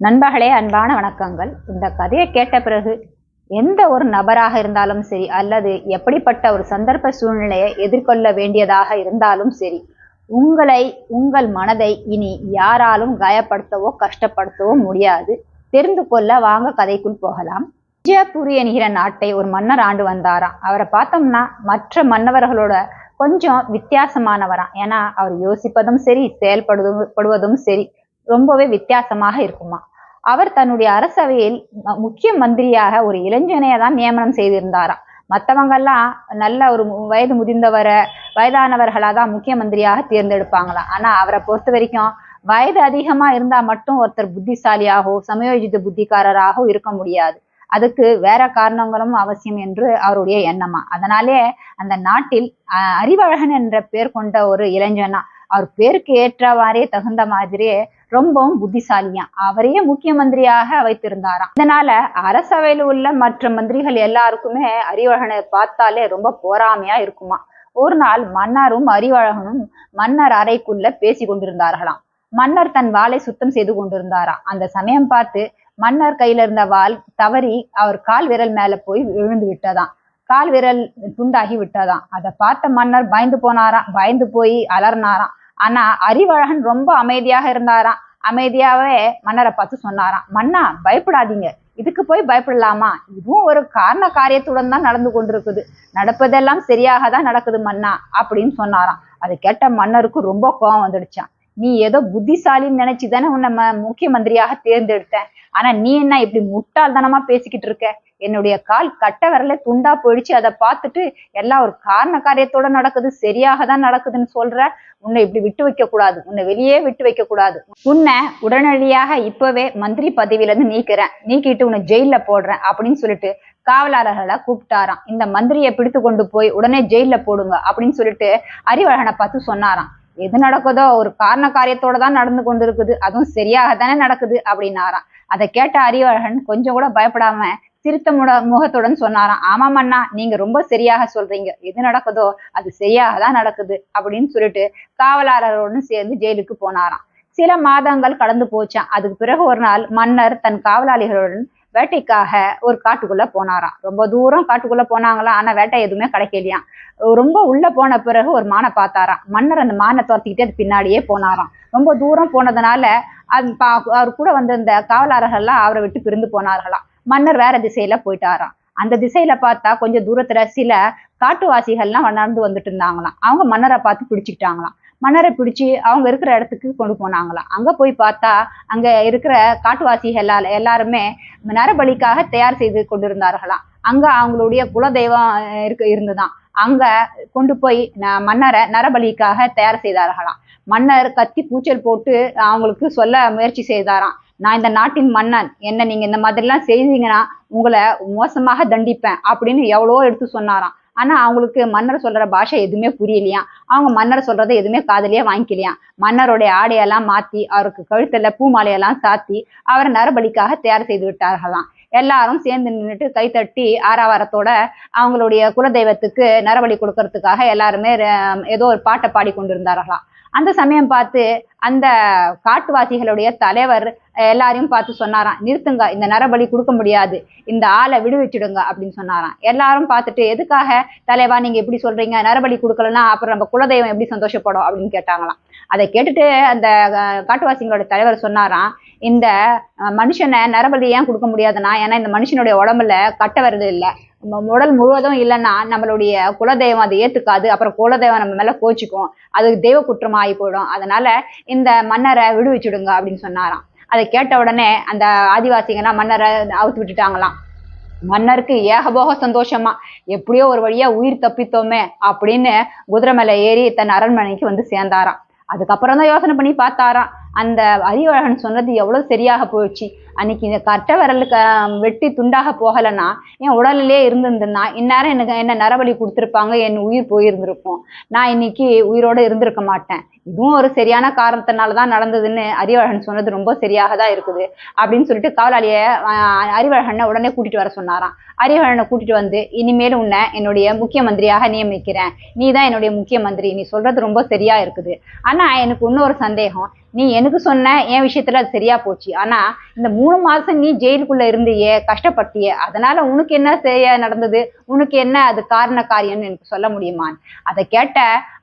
நண்பர்களே அன்பான வணக்கங்கள். இந்த கதையை கேட்ட பிறகு எந்த ஒரு நபராக இருந்தாலும் சரி அல்லது எப்படிப்பட்ட ஒரு சந்தர்ப்ப சூழ்நிலையை எதிர்கொள்ள வேண்டியதாக இருந்தாலும் சரி உங்களை உங்கள் மனதை இனி யாராலும் காயப்படுத்தவோ கஷ்டப்படுத்தவோ முடியாது. தெரிந்து கொள்ள வாங்க கதைக்குள் போகலாம். விஜயபுரி என்கிற நாட்டை ஒரு மன்னர் ஆண்டு வந்தாராம். அவரை பார்த்தோம்னா மற்ற மன்னவர்களோட கொஞ்சம் வித்தியாசமானவராம். ஏன்னா அவர் யோசிப்பதும் சரி செயல்படுவதும் படுவதும் சரி. ரொம்பவே வித்தியாசமாக இருக்குமா? அவர் தன்னுடைய அரசவையில் முக்கிய மந்திரியாக ஒரு இளைஞனையை தான் நியமனம் செய்திருந்தாராம். மற்றவங்கெல்லாம் நல்ல ஒரு வயது முதிர்ந்தவரை வயதானவர்களாக தான் முக்கிய மந்திரியாக தேர்ந்தெடுப்பாங்களாம். ஆனால் அவரை பொறுத்த வரைக்கும் வயது அதிகமாக இருந்தால் மட்டும் ஒருத்தர் புத்திசாலியாகவோ சமயோஜித புத்திக்காரராகவோ இருக்க முடியாது. அதுக்கு வேற காரணங்களும் அவசியம் என்று அவருடைய எண்ணமா. அதனாலே அந்த நாட்டில் அறிவழகன் என்ற பேர் கொண்ட ஒரு இளைஞனா அவர் பேருக்கு ஏற்றவாறே தகுந்த மாதிரியே ரொம்பவும் புத்திசாலியா. அவரையே முக்கிய மந்திரியாக வைத்திருந்தாராம். இதனால அரசவையில் உள்ள மற்ற மந்திரிகள் எல்லாருக்குமே அறிவழகனை பார்த்தாலே ரொம்ப போராமையா இருக்குமா. ஒரு நாள் மன்னரும் அறிவழகனும் மன்னர் அறைக்குள்ள பேசி கொண்டிருந்தார்களாம். மன்னர் தன் வாளை சுத்தம் செய்து கொண்டிருந்தாராம். அந்த சமயம் பார்த்து மன்னர் கையில இருந்த வாள் தவறி அவர் கால் விரல் மேல போய் விழுந்து விட்டதாம். கால் விரல் துண்டாகி விட்டதாம். அதை பார்த்த மன்னர் பயந்து போனாராம். பயந்து போய் அலர்னாராம் ஆனா அறிவழகன் ரொம்ப அமைதியாக இருந்தாராம். அமைதியாவே மன்னரை பார்த்து சொன்னாராம். மன்னா பயப்படாதீங்க. இதுக்கு போய் பயப்படலாமா? இதுவும் ஒரு காரண காரியத்துடன் தான் நடந்து கொண்டிருக்குது. நடப்பதெல்லாம் சரியாக தான் நடக்குது மன்னா அப்படின்னு சொன்னாராம். அதை கேட்ட மன்னருக்கு ரொம்ப கோபம் வந்துடுச்சான் நீ ஏதோ புத்திசாலின்னு நினைச்சு தானே உன்னை ம- முக்கிய மந்திரியாக தேர்ந்தெடுத்தேன். ஆனா நீ என்ன இப்படி முட்டாள்தனமா பேசிக்கிட்டு இருக்க? என்னுடைய கால் கட்ட விரல துண்டா போயிடுச்சு. அதை பார்த்துட்டு எல்லாம் ஒரு காரண காரியத்தோட நடக்குது. சரியாக தான் நடக்குதுன்னு சொல்ற? உன்னை இப்படி விட்டு வைக்க கூடாது. உன்னை வெளியே விட்டு வைக்க கூடாது. உன்னை உடனடியாக இப்பவே மந்திரி பதவியில இருந்து நீக்கிறேன். நீக்கிட்டு உன்னை ஜெயில போடுறேன் அப்படின்னு சொல்லிட்டு காவலாளர்களை கூப்பிட்டாராம். இந்த மந்திரியை பிடித்து கொண்டு போய் உடனே ஜெயில போடுங்க அப்படின்னு சொல்லிட்டு அறிவழகனை பார்த்து சொன்னாராம். எது நடக்குதோ ஒரு காரண காரியத்தோட தான் நடந்து கொண்டு இருக்குது அதுவும் சரியாக தானே நடக்குது அப்படின்னாராம். அதை கேட்ட அறிவழகன் கொஞ்சம் கூட பயப்படாம சிரித்த முட முகத்துடன் சொன்னாராம். ஆமாம் அண்ணா நீங்க ரொம்ப சரியாக சொல்றீங்க. எது நடக்குதோ அது சரியாக தான் நடக்குது அப்படின்னு சொல்லிட்டு காவலாளரோடும் சேர்ந்து ஜெயிலுக்கு போனாராம். சில மாதங்கள் கடந்து போச்சான் அதுக்கு பிறகு ஒரு நாள் மன்னர் தன் காவலாளிகளுடன் வேட்டைக்காக ஒரு காட்டுக்குள்ள போனாராம். ரொம்ப தூரம் காட்டுக்குள்ள போனாங்களாம் ஆனா வேட்டை எதுவுமே கிடைக்கலையாம். ரொம்ப உள்ள போன பிறகு ஒரு மானை பார்த்தாராம். மன்னர் அந்த மானை துரத்திக்கிட்டே அது பின்னாடியே போனாராம். ரொம்ப தூரம் போனதுனால அது அவர் கூட வந்த இந்த காவலாளர்கள்லாம் அவரை விட்டு பிரிந்து போனார்களாம். மன்னர் வேற திசையில போயிட்டாராம். அந்த திசையில பார்த்தா கொஞ்சம் தூரத்துல சில காட்டுவாசிகள்லாம் நடந்து வந்துட்டு இருந்தாங்களாம். அவங்க மன்னரை பார்த்து பிடிச்சிக்கிட்டாங்களாம். மன்னரை பிடிச்சி அவங்க இருக்கிற இடத்துக்கு கொண்டு போனாங்களாம். அங்க போய் பார்த்தா அங்க இருக்கிற காட்டுவாசிகள் எல்லாருமே நரபலிக்காக தயார் செய்து கொண்டிருந்தார்களாம். அங்க அவங்களுடைய குலதெய்வம் இருக்கு இருந்துதான். அங்க கொண்டு போய் மன்னரை நரபலிக்காக தயார் செய்தார்களாம். மன்னர் கத்தி கூச்சல் போட்டு அவங்களுக்கு சொல்ல முயற்சி செய்தாராம். நான் இந்த நாட்டின் மன்னன். என்ன நீங்க இந்த மாதிரிலாம் செய்தீங்கன்னா உங்களை மோசமாக தண்டிப்பேன் அப்படின்னு எவ்வளவோ எடுத்து சொன்னாராம். ஆனா அவங்களுக்கு மன்னர் சொல்ற பாஷை எதுவுமே புரியலையா? அவங்க மன்னர் சொல்றதை எதுவுமே காதலியே வாங்கிக்கலையாம் மன்னருடைய ஆடையெல்லாம் மாத்தி அவருக்கு கழுத்துல பூ மாலையெல்லாம் சாத்தி அவரை நரபலிக்காக தயார் செய்து விட்டார்களாம். எல்லாரும் சேர்ந்து நின்றுட்டு கைத்தட்டி ஆரவாரத்தோட அவங்களுடைய குலதெய்வத்துக்கு நரபலி கொடுக்கறதுக்காக எல்லாருமே ஏதோ ஒரு பாட்டை பாடி கொண்டிருந்தார்களாம் அந்த சமயம் பார்த்து அந்த காட்டுவாசிகளுடைய தலைவர் எல்லாரையும் பார்த்து சொன்னாராம் நிறுத்துங்க இந்த நரபலி கொடுக்க முடியாது. இந்த ஆளை விடுவிச்சிடுங்க அப்படின்னு சொன்னாராம். எல்லாரும் பார்த்துட்டு எதுக்காக தலைவா நீங்க இப்படி சொல்றீங்க? நரபலி கொடுக்கலன்னா அப்புறம் நம்ம குலதெய்வம் எப்படி சந்தோஷப்படும்? அப்படின்னு கேட்டாங்களாம். அதை கேட்டுட்டு அந்த காட்டுவாசிகளோட தலைவர் சொன்னாராம் இந்த மனுஷனை நரபலி ஏன் கொடுக்க முடியாதுன்னா ஏன்னா இந்த மனுஷனுடைய உடம்புல கட்ட வருது இல்லை. உடல் முழுவதும் இல்லைன்னா நம்மளுடைய குலதெய்வம் அதை ஏத்துக்காது. அப்புறம் குலதெய்வம் நம்ம மேல கோச்சிக்கும். அது தெய்வ குற்றமா ஆகி போயிடும். அதனால இந்த மன்னரை விடுவிச்சுடுங்க அப்படின்னு சொன்னாராம். அதை கேட்ட உடனே அந்த ஆதிவாசிகள்லாம் மன்னரை அவுத்து விட்டுட்டாங்களாம். மன்னருக்கு ஏகபோக சந்தோஷமா எப்படியோ ஒரு வழியா உயிர் தப்பித்தோமே அப்படின்னு குதிரை மேல ஏறி தன் அரண்மனைக்கு வந்து சேர்ந்தாராம். அதுக்கப்புறம் தான் யோசனை பண்ணி பார்த்தாராம். அந்த அறிவழகன் சொன்னது எவ்வளோ சரியாக போயிடுச்சு அன்னைக்கு இந்த கட்டை விரலுக்கு வெட்டி துண்டாக போகலைன்னா என் உடலிலே இருந்திருந்தேன்னா இந்நேரம் எனக்கு என்ன நரபலி கொடுத்துருப்பாங்க என் உயிர் போயிருந்திருக்கும். நான் இன்னைக்கு உயிரோடு இருந்திருக்க மாட்டேன். இதுவும் ஒரு சரியான காரணத்தினால தான் நடந்ததுன்னு அறிவழகன் சொன்னது ரொம்ப சரியாக தான் இருக்குது. அப்படின்னு சொல்லிட்டு காவலாளியை அறிவழகனை உடனே கூட்டிட்டு வர சொன்னாராம். அறிவழனை கூட்டிட்டு வந்து இனிமேல் உன்னை என்னுடைய முக்கிய மந்திரியாக நியமிக்கிறேன். நீ தான் என்னுடைய முக்கிய மந்திரி நீ சொல்றது ரொம்ப சரியா இருக்குது. ஆனா எனக்கு இன்னொரு சந்தேகம். நீ எனக்கு சொன்ன என் விஷயத்துல அது சரியா போச்சு. ஆனா இந்த மூணு மாசம் நீ ஜெயிலுக்குள்ள இருந்தியே கஷ்டப்பட்டியே அதனால உனக்கு என்ன சரியா நடந்தது? உனக்கு என்ன அது காரண காரியம்னு எனக்கு சொல்ல முடியுமான்னு அதை கேட்ட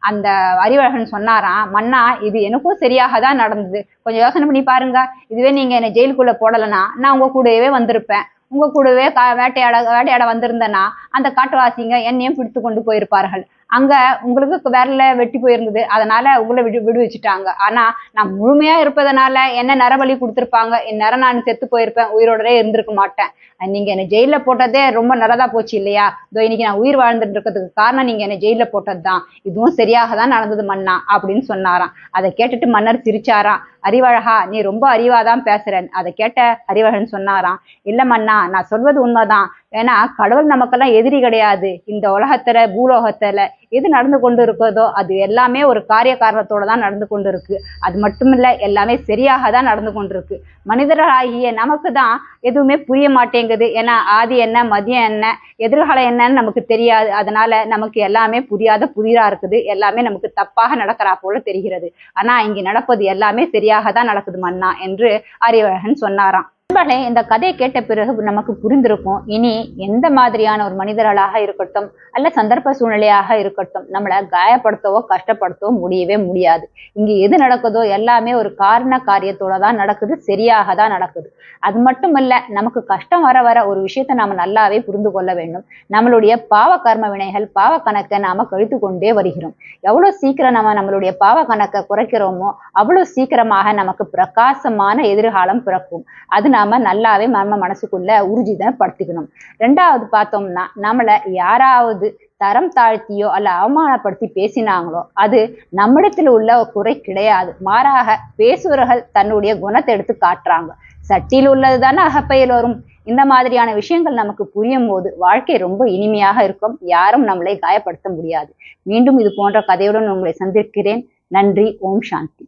அந்த அறிவழகன் சொன்னாராம் மன்னா இது எனக்கும் சரியாக தான் நடந்தது. கொஞ்சம் யோசனை பண்ணி பாருங்க. இதுவே நீங்க என்னை ஜெயிலுக்குள்ள போடலைன்னா நான் உங்க கூடவே வந்திருப்பேன். உங்க கூடவே கா வேட்டையாட வேட்டையாட வந்திருந்தேன்னா அந்த காட்டுவாசிங்க என்னையும் பிடித்து கொண்டு போயிருப்பார்கள். அங்க உங்களுக்கு விரல வெட்டி போயிருந்தது. அதனால உங்களை விடு விடுவிச்சுட்டாங்க ஆனா நான் முழுமையா இருப்பதனால என்ன நரபலி கொடுத்துருப்பாங்க இந்நேரம் நான் செத்து போயிருப்பேன் உயிரோடவே இருந்திருக்க மாட்டேன். நீங்க என்னை ஜெயில போட்டதே ரொம்ப நல்லதா போச்சு இல்லையா? இதோ இன்னைக்கு நான் உயிர் வாழ்ந்துட்டு இருக்கிறதுக்கு காரணம் நீங்க என்னை ஜெயில போட்டது தான் இதுவும் சரியாக தான் நடந்தது மன்னா அப்படின்னு சொன்னாராம். அதை கேட்டுட்டு மன்னர் சிரிச்சாராம். அறிவழகா நீ ரொம்ப அறிவாதான் பேசுறேன். அதை கேட்ட அறிவழகன் சொன்னாராம். இல்ல மன்னா நான் சொல்வது உண்மைதான். ஏன்னா கடவுள் நமக்கெல்லாம் எதிரி கிடையாது. இந்த உலகத்துல பூலோகத்துல எது நடந்து கொண்டு இருக்கிறதோ அது எல்லாமே ஒரு காரிய காரணத்தோட தான் நடந்து கொண்டு இருக்கு அது மட்டும் இல்லை எல்லாமே சரியாக தான் நடந்து கொண்டிருக்கு. மனிதர்களாகிய நமக்கு தான் எதுவுமே புரிய மாட்டேங்குது. ஏன்னா ஆதி என்ன மதியம் என்ன எதிர்காலம் என்னன்னு நமக்கு தெரியாது. அதனால நமக்கு எல்லாமே புரியாத புதிரா இருக்குது. எல்லாமே நமக்கு தப்பாக நடக்கிறா போல தெரிகிறது. ஆனா இங்கு நடப்பது எல்லாமே சரியாக தான் நடக்குது மன்னா என்று அறிவழகன் சொன்னாராம். நண்பர்களே இந்த கதையை கேட்ட பிறகு நமக்கு புரிந்திருக்கும் இனி எந்த மாதிரியான ஒரு மனிதர்களாக இருக்கட்டும் அல்ல சந்தர்ப்ப சூழ்நிலையாக இருக்கட்டும் நம்மளை காயப்படுத்தவோ கஷ்டப்படுத்தவோ முடியவே முடியாது. இங்க எது நடக்குதோ எல்லாமே ஒரு காரண காரியத்தோட தான் நடக்குது சரியாக தான் நடக்குது. அது மட்டும் இல்ல நமக்கு கஷ்டம் வர வர ஒரு விஷயத்த நாம நல்லாவே புரிந்து கொள்ள வேண்டும். நம்மளுடைய பாவ கர்ம வினைகள் பாவ கணக்கை நாம கழித்து கொண்டே வருகிறோம். எவ்வளவு சீக்கிரம் நம்ம நம்மளுடைய பாவ கணக்கை குறைக்கிறோமோ அவ்வளவு சீக்கிரமாக நமக்கு பிரகாசமான எதிர்காலம் பிறக்கும். அது நாம நல்லாவே நம்ம மனசுக்குள்ள ஊர்ஜிதப்படுத்திக்கணும் ரெண்டாவது பார்த்தோம்னா நம்மளை யாராவது தரம் தாழ்த்தியோ அல்ல அவமானப்படுத்தி பேசினாங்களோ அது நம்மிடத்தில் உள்ள குறை கிடையாது. மாறாக பேசுவர்கள் தன்னுடைய குணத்தை எடுத்து காட்டுறாங்க. சட்டியில் உள்ளது தானே அகப்பையில் வரும்? இந்த மாதிரியான விஷயங்கள் நமக்கு புரியும் போது வாழ்க்கை ரொம்ப இனிமையாக இருக்கும். யாரும் நம்மளை காயப்படுத்த முடியாது. மீண்டும் இது போன்ற கதையுடன் உங்களை சந்திக்கிறேன். நன்றி. ஓம் சாந்தி.